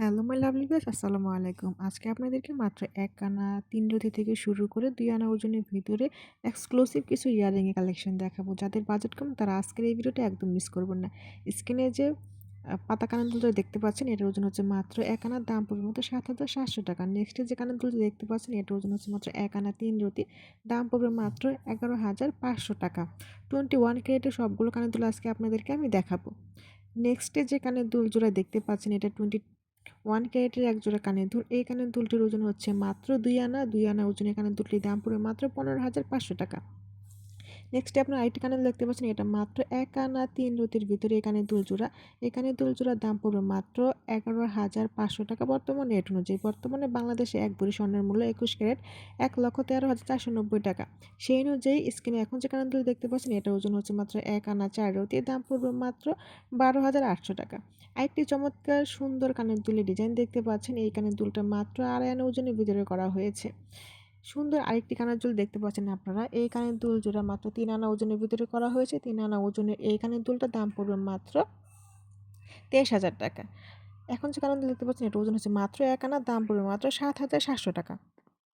Hello my lovely viewers, আসসালামু আলাইকুম। আজকে আপনাদেরকে মাত্র এক আনা তিন রতি থেকে শুরু করে দুই আনা ওজনের ভিতরে এক্সক্লুসিভ কিছু ইয়ারিংয়ের কালেকশন দেখাবো। যাদের বাজেট কম, তারা আজকের এই ভিডিওটা একদম মিস করবেন না। স্ক্রিনে যে পাতা কানের দেখতে পাচ্ছেন, এটার ওজন হচ্ছে মাত্র এক আনার দাম পড়বে মাত্র সাত হাজার সাতশো টাকা। নেক্সটে যে কানের দুলটা দেখতে পাচ্ছেন, এটার ওজন হচ্ছে মাত্র এক আনা তিন রতি দাম পড়বে মাত্র এগারো হাজার পাঁচশো টাকা। টোয়েন্টি ওয়ান ক্যারেটের সবগুলো কানের দুল আজকে আপনাদেরকে আমি দেখাবো। নেক্সটে যে কানের দুল জোড়া দেখতে পাচ্ছেন, এটা টোয়েন্টি ওয়ান ক্যারেটের এক জোড়া কানের দুল। এই কানের দুলটির ওজন হচ্ছে মাত্র দুই আনা। দুই আনা ওজনের কানের দুলটির দাম পড়বে মাত্র পনেরো হাজার পাঁচশো টাকা। নেক্সটে আপনার আরেকটি কানের দেখতে পাচ্ছেন, এটা মাত্র এক আনা তিন রতির ভিতরে এখানে দুল জোড়া। এখানে দুল জোড়ার দাম পড়বে মাত্র এগারো হাজার পাঁচশো টাকা বর্তমান রেট অনুযায়ী। বর্তমানে বাংলাদেশে এক ভরি স্বর্ণের মূল্য একুশ ক্যারেট, এক লক্ষ তেরো হাজার চারশো নব্বই টাকা। সেই অনুযায়ী স্ক্রিনে এখন যে কানের দুল দেখতে পাচ্ছেন এটা ওজন হচ্ছে মাত্র এক আনা চার রতি এর দাম পড়বে মাত্র বারো হাজার আটশো টাকা। আরেকটি চমৎকার সুন্দর কানের দুলের ডিজাইন দেখতে পাচ্ছেন, এই কানের দুলটা মাত্র আড়াই আনা ওজনের ভিতরে করা হয়েছে। সুন্দর আরেকটি কানের দুল দেখতে পাচ্ছেন আপনারা। এই কানের দুল জোড়া মাত্র তিন আনা ওজনের ভিতরে করা হয়েছে। তিন আনা ওজনের এই কানের দুলটার দাম পড়বে মাত্র তেইশ হাজার টাকা। এখন যে কানের দুল দেখতে পাচ্ছেন এটা ওজন হচ্ছে মাত্র এক আনা, দাম পড়বে মাত্র সাত হাজার সাতশো টাকা।